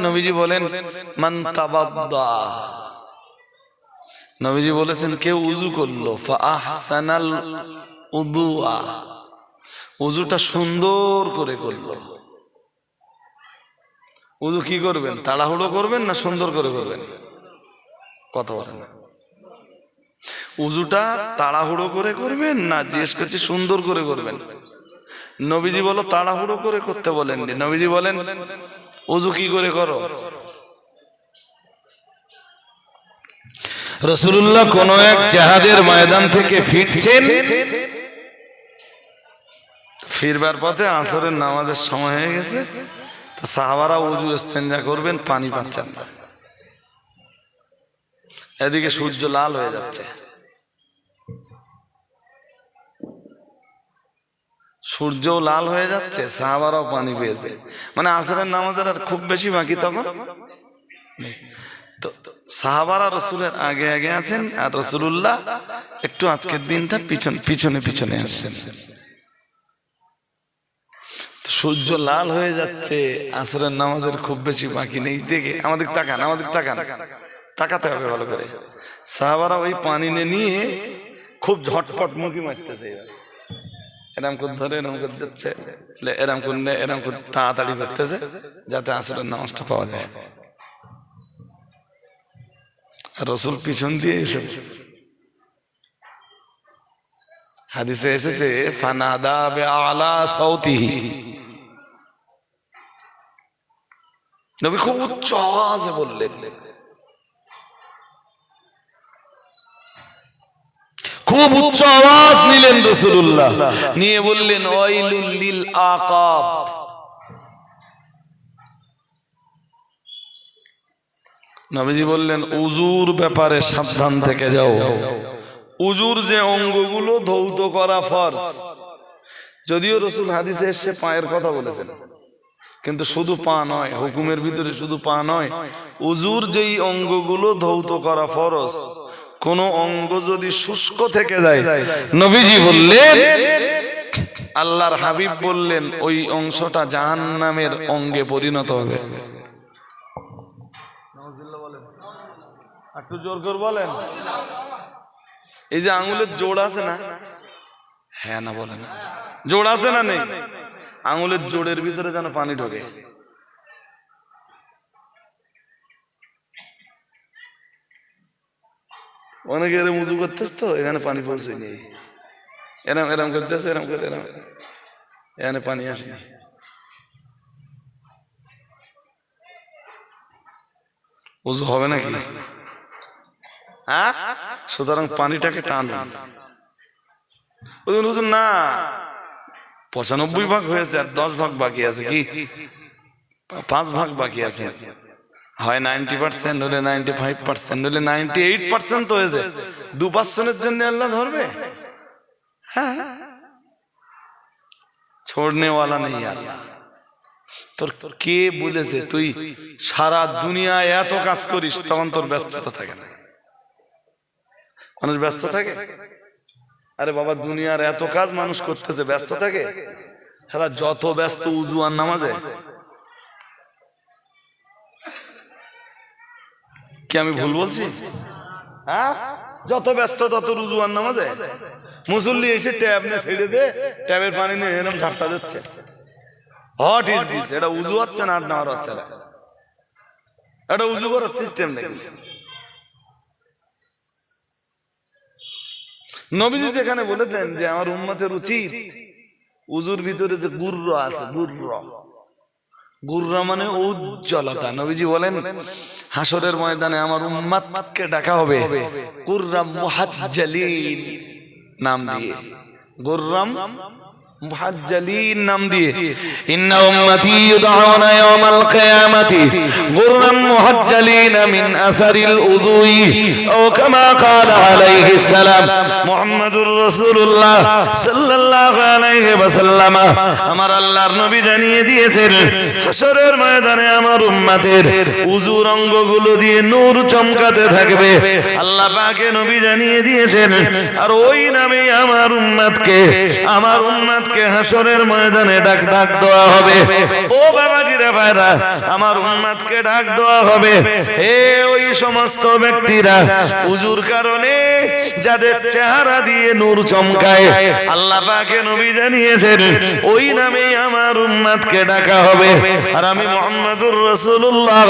নবীজি বলেন, মান তাবাদ্দা। নবীজি বলেছেন, কেউ উজু করল আহসানাল উদুআ উজুটা সুন্দর করে করল। উজু কি করবেন, তাড়াহুড়ো করবেন না সুন্দর করে করবেন? কথা বলেন না। উজুটা তাড়াহুড়ো করে করবেন না জিজ্ঞেস করছি সুন্দর করে করবেন? নবীজি বলো, তাড়াহুড়ো করে করতে বলেননি। নবীজি বলেন উজু কি করে করো? রসুল্লাহ কোন এক জাহাদের ময়দান থেকে ফিরছেন। ফিরবার পথে আসরের নামাজের সময় হয়ে গেছে। তো সাহাবারা উজু ইস্তেঞ্জা করবেন, পানি পাচ্ছেন না। এদিকে সূর্য লাল হয়ে যাচ্ছে। সূর্য লাল হয়ে যাচ্ছে, সাহাবারাও পানি পেয়েছে। মানে আসরের নামাজের আর খুব বেশি বাকি তখন? সাহাবারা রসুলের আগে আগে আছেন আর রসুল্লাহ একটু আজকের দিনটা পিছন পিছনে পিছনে আসছেন। সূর্য লাল হয়ে যাচ্ছে, আসরের নামাজের খুব বেশি বাকি নেই। দেখে, আমাদের তাকান আমাদের তাকান। তাকাতে হবে ভালো করে। সাহাবারা ওই পানি নিয়ে খুব ঝটপট মুখি মারতেছে এবার। এরম করে ধরে এরম করে দিচ্ছে। এরম করে এরম করে তাড়াতাড়ি করতেছে, যাতে আসরের নামাজটা পাওয়া যায়। রসুল পিছন দিয়ে এসে হাদিসে এসেছে, ফানাদা বে আলা সাউতিহি। নবী খুব উচ্চ আওয়াজে বললেন খুব উচ্চ আওয়াজ নিলেন রসুল্লাহ নিয়ে বললেন ওয়াইলুল আকাব। নবীজি বললেন, উজুর ব্যাপারে সাবধান থেকে যাও। উজুর যে অঙ্গগুলো ধৌত করা ফরজ। যদিও রসুল হাদিসে এসে পায়ের কথা বলেছেন, কিন্তু শুধু পা নয়, হুকুমের ভিতরে শুধু পা নয়, উজুর যেই অঙ্গগুলো ধৌত করা ফরজ কোন অঙ্গ যদি শুষ্ক থেকে যায় নবীজি বললেন আল্লাহর হাবিব বললেন ওই অংশটা জাহান নামের অঙ্গে পরিণত হবে। একটু জোর করে বলেন। এই যে আঙুলের জোড় আছে না? হ্যাঁ না বলে না। জোড় আছে না নেই? আঙুলের জোড়ের ভিতরে যেন পানি ঢোকে। অনেকে এরম উজু করতেছ তো, এখানে পানি পৌঁছে নেই এরম এরম করতেছে, এরম করে, এরম। এখানে পানি আসেনি উজু হবে নাকি? হ্যাঁ? সুতরাং পানিটাকে টানুন হুজুর না। পঁচানব্বই ভাগ হয়েছে আর দশ ভাগ বাকি আছে কি? পাঁচ ভাগ বাকি আছে। তুই সারা দুনিয়ায় এত কাজ করিস, তখন তোর ব্যস্ততা থাকে না। মানুষ ব্যস্ত থাকে? আরে বাবা, দুনিয়ার এত কাজ মানুষ করতেছে, ব্যস্ত থাকে? সারা যত ব্যস্ত উজু আর নামাজে কি আমি ভুল বলছি? হ্যাঁ? যত ব্যস্ত, তত রুজু আর নামাজে। মুসল্লি এসে ট্যাব নিয়ে ছেড়ে দে, ট্যাবের পানি নিয়ে এরম ঝাপটা দিচ্ছে। হট ইজ দিস এটা উজু হচ্ছে না হচ্ছে এটা উজু করার সিস্টেম নেই। নবীজি যেখানে বলেছেন যে আমার উম্মতের উচিত উজুর ভিতরে যে গুর্র আছে, গুর্র। গুর্র মানে উজ্জ্বলতা। নবীজি বলেন হাসরের ময়দানে আমার উম্মাতকে ডাকা হবে। গুর্রাম মুহাজ্জালিন নাম দিয়ে। গুর্রাম মুহাজ্জালিন নাম দিয়ে। ইন্না উম্মতি ইউদআউনা ইয়াওমাল কিয়ামাতি। গুররাম মুহাজ্জালিন মিন আসারিল উদুই। ও কামা ক্বালা আলাইহিস সালাম। মুহাম্মাদুর রাসূলুল্লাহ সাল্লাল্লাহু আলাইহি ওয়াসাল্লাম। আমার আল্লাহর নবী জানিয়ে দিয়েছেন হাসরের ময়দানে আমার উম্মতের উজুর অঙ্গগুলো দিয়ে নূর চমকাতে থাকবে। আল্লাহ পাকে নবী জানিয়ে দিয়েছেন আর ওই নামে আমার উম্মতকে আমার উম্মতকে উম্মাদকে হাসরের ময়দানে ডাক ডাক দেওয়া হবে। ও বাবাজিরা ভাইরা, আমার উম্মাদকে ডাক দেওয়া হবে। হে ওই সমস্ত ব্যক্তিরা উজুর কারণে যাদের চেহারা দিয়ে নূর চমকায়, আল্লাহ পাকে নবী জানিয়েছেন, ওই নামেই আমার উম্মাদকে ডাকা হবে। আর আমি মুহাম্মাদুর রাসূলুল্লাহ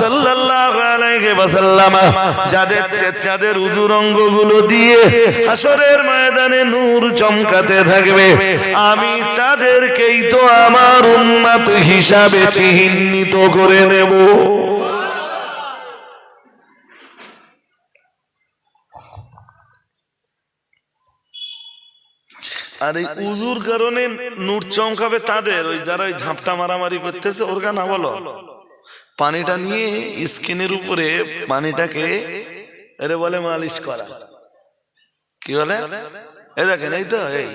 সাল্লাল্লাহু আলাইহি ওয়াসাল্লাম, যাদের যাদের উজুর অঙ্গগুলো দিয়ে হাসরের ময়দানে নূর চমকাতে থাকবে। আমি তাদেরকেই তো আমার উম্মত হিসাবে চিহ্নিত করে নেব। আর এই উজুর কারণে নূর চমকাবে তাদের, ওই যারা ওই ঝাপটা মারামারি করতেছে, ওর না বলো। পানিটা নিয়ে স্কিনের উপরে পানিটাকে, এরে বলে মালিশ করা। কি বলে? এই দেখেন, এই তো, এই।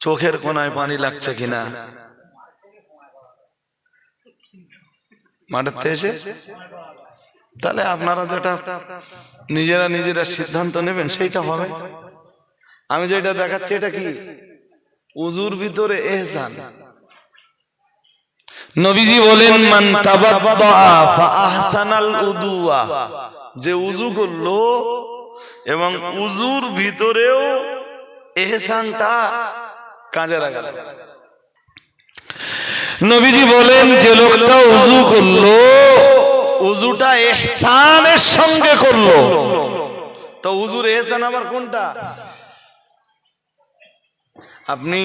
চোখের কোনায় পানি লাগছে কিনা? মাঠের থেকে তাহলে আপনারা যেটা নিজেরা নিজেরা সিদ্ধান্ত নেবেন, সেইটা হবে। আমি যেটা দেখাচ্ছি, এটা কি? উজুর ভিতরে এহসান। নবীজি বলেন, মান আহসানাল উদুয়া। যে উজু করল এবং উজুর ভিতরেও এহসানটা কাজে লাগাল। নবীজি বলেন যে লোকটা উজু করল উজুটা এহসানের সঙ্গে করল। তো উজুর এহসান আবার কোনটা? আপনি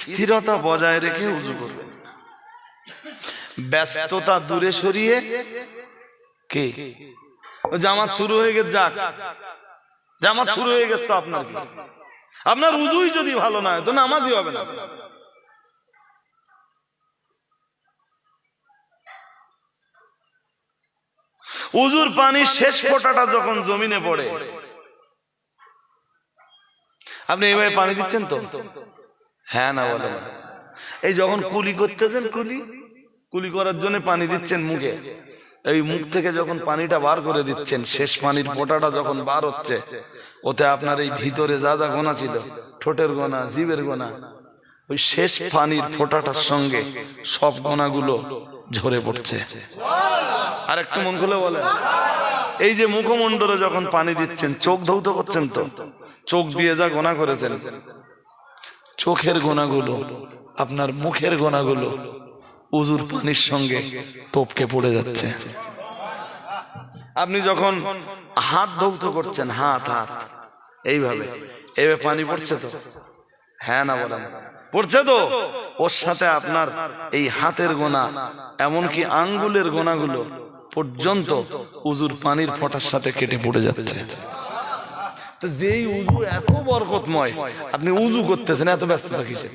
স্থিরতা বজায় রেখে উজু করবেন। ব্যস্ততা দূরে সরিয়ে কে? ও জামাত শুরু হয়ে গেছে যাক। জামাত শুরু হয়ে গেছে তো আপনার আপনার উজুই যদি ভালো না হয়, তো নামাজই হবে না। উজুর পানির শেষ ফোঁটাটা যখন জমিনে পড়ে, আপনি এইভাবে পানি দিচ্ছেন তো? হ্যাঁ না বলে এই যখন কুলি করতেছেন, কুলি কুলি করার জন্য পানি দিচ্ছেন মুখে। এই মুখ থেকে যখন পানিটা বার করে দিচ্ছেন, শেষ পানির ফোঁটাটা যখন বার হচ্ছে, ওতে আপনার এই ভিতরে যা যা গোনা ছিল, ঠোঁটের গোনা জীবের গোনা, ওই শেষ পানির ফোঁটাটার সঙ্গে সব গোনাগুলো ঝরে পড়ছে। আর একটু মন খুলে বলে এই যে মুখমণ্ডলে যখন পানি দিচ্ছেন, চোখ ধৌত করছেন তো? চোখ দিয়ে যা গোনা করেছেন, চোখের গোনাগুলো, আপনার মুখের গোনাগুলো উজুর পানির সঙ্গে তোপকে পড়ে যাচ্ছে। আপনি যখন হাত ধৌত করছেন, হাত হাত, এইভাবে এইভাবে পানি পড়ছে তো? হ্যাঁ না বলেন। পড়ছে তো? ওর সাথে আপনার এই হাতের গোনা, এমনকি আঙ্গুলের গোনাগুলো পর্যন্ত উজুর পানির ফোঁটার সাথে কেটে পড়ে যাচ্ছে। তো যেই উজু এত বরকতময়, আপনি উজু করতেছেন, এত ব্যস্ততা কিসের?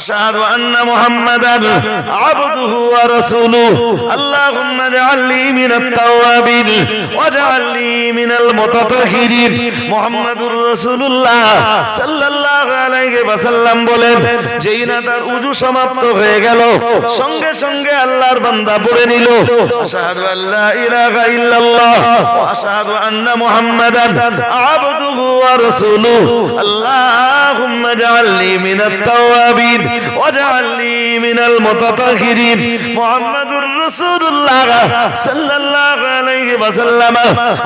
ওয়া আশহাদু আন্না মুহাম্মাদান আবদুহু ওয়া রাসূলুহু আল্লাহুম্মা জাআলনি মিনাত তাওয়াবিন ওয়াজআলনি মিনাল মুতাতাহহিরিন মুহাম্মাদুর রাসূলুল্লাহ সাল্লাল্লাহু আলাইহি ওয়াসাল্লাম বলেন, যেই না তার উযু সমাপ্ত হয়ে গেল, সঙ্গে সঙ্গে আল্লাহর বান্দা পড়ে নিল। আশহাদু আল্লা ইলাহা ইল্লাল্লাহ ওয়া আশহাদু আন্না মুহাম্মাদান আবদুহু ওয়া রাসূলুহু। আল্লাহুম্মা জাআলনি মিনাত তাওয়াবিন ওয়াজআলনি মিনাল মুতাতাহহিরিন মুহাম্মাদুর রাসূলুল্লাহ সাল্লাল্লাহু আলাইহি ওয়াসাল্লাম।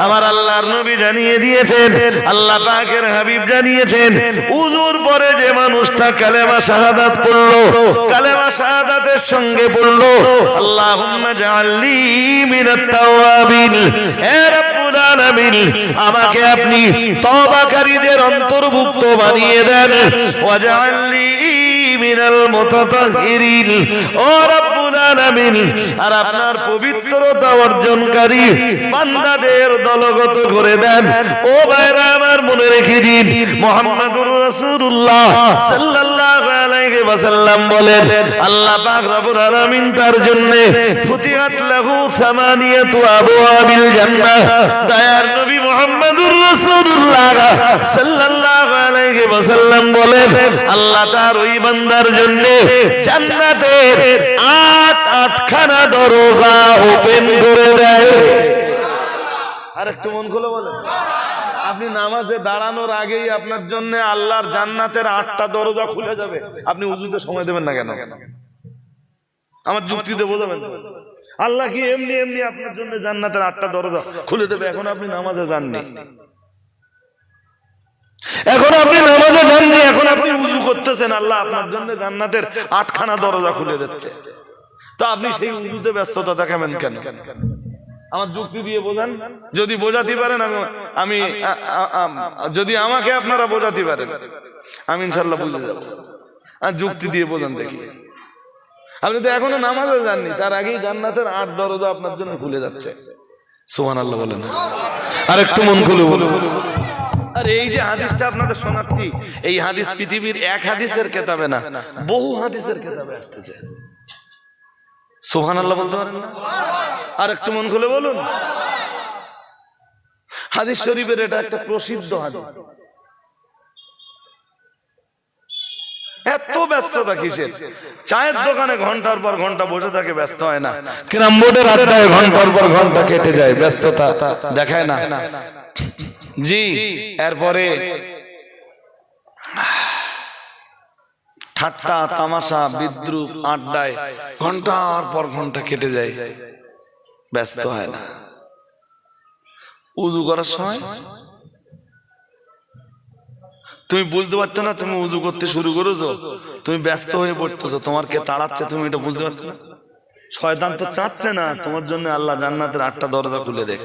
আমার আল্লাহর নবী জানিয়ে দিয়েছেন, আল্লাহ পাকের হাবিব জানিয়েছেন উজুর পরে যে মানুষটা কালেমা শাহাদাত পড়ল, কালেমা শাহাদাতের সঙ্গে পড়ল, আল্লাহুম্মা জাআলনি মিনাত তাওয়াবিন। হে রব্বুল আলামিন, আমাকে আপনি তওবাকারীদের অন্তর্ভুক্ত বানিয়ে দেন। ওয়াজআলনি মিনাল মুতাতাহিরিন। ও রব্বুল আলামিন, আর আপনার পবিত্রতা অর্জনকারী বান্দাদের দলগত করে দেন। ও ভাইরা, আমার মনে রেখে দিন, মোহাম্মদুর আল্লাহ তার জন্য ওই বান্দার জন্য আটখানা দরজা ওপেন করে দেয়। আর একটু মন খুলে বলেন। আপনি নামাজে দাঁড়ানোর আগেই আপনার জন্য আল্লাহর জান্নাতের আটটা দরজা খুলে যাবে। আপনি উজুতে সময় দেবেন না কেন? আমার যুক্তিতে বোঝাবেন? আল্লাহ কি এমনি এমনি আপনার জন্য জান্নাতের আটটা দরজা খুলে দেবে? এখন আপনি নামাজে যাননি। এখন আপনি নামাজে যাননি, এখন আপনি উজু করতেছেন। আল্লাহ আপনার জন্য জান্নাতের আটখানা দরজা খুলে দিচ্ছে। তো আপনি সেই উজুতে ব্যস্ততা দেখাবেন কেন কেন কেন? আমার যুক্তি দিয়ে বোঝান। যদি বোঝাতে পারেন আমি- আমি যদি আমাকে আপনারা বোঝাতে পারেন আমি ইনশাল্লাহ বুঝে যাব। আর যুক্তি দিয়ে বোঝান দেখি। আপনি তো এখনও নামাজে যাননি তার আগেই জান্নাতের আট দরজা আপনার জন্য খুলে যাচ্ছে। সোহান আল্লাহ বলেন। আর একটু মন খুলে বলুন। আর এই যে হাদিসটা আপনাদের শোনাচ্ছি এই হাদিস পৃথিবীর এক হাদিসের কেতাবে না বহু হাদিসের কেতাবে আসতেছে। সোহান আল্লাহ বলতে পারেন না? আর একটু মন খুলে বলুন। হাদিস শরীফের এটা একটা প্রসিদ্ধ হাদিস। এত ব্যস্ততা কিসের? চায়ের দোকানে ঘণ্টার পর ঘণ্টা বসে থাকে ব্যস্ত হয় না। ক্রাম বোর্ডের আড্ডায় ঘণ্টার পর ঘণ্টা কেটে যায় ব্যস্ততা দেখায় না। জি এরপরে ঠাট্টা, তামাশা, বিদ্রুপ আড্ডায় ঘণ্টার পর ঘণ্টা কেটে যায়। ব্যস্ত হয় না। উজু করার সময়? তুমি বুঝতে পারছ না, তুমি উজু করতে শুরু করেছ? তুমি ব্যস্ত হয়ে পড়তেছো, তোমার কে তাড়াচ্ছে তুমি এটা বুঝতে পারছ না? শয়তান তো চাচ্ছে না, তোমার জন্য আল্লাহ জান্নাতের আটটা দরজা খুলে দেখ।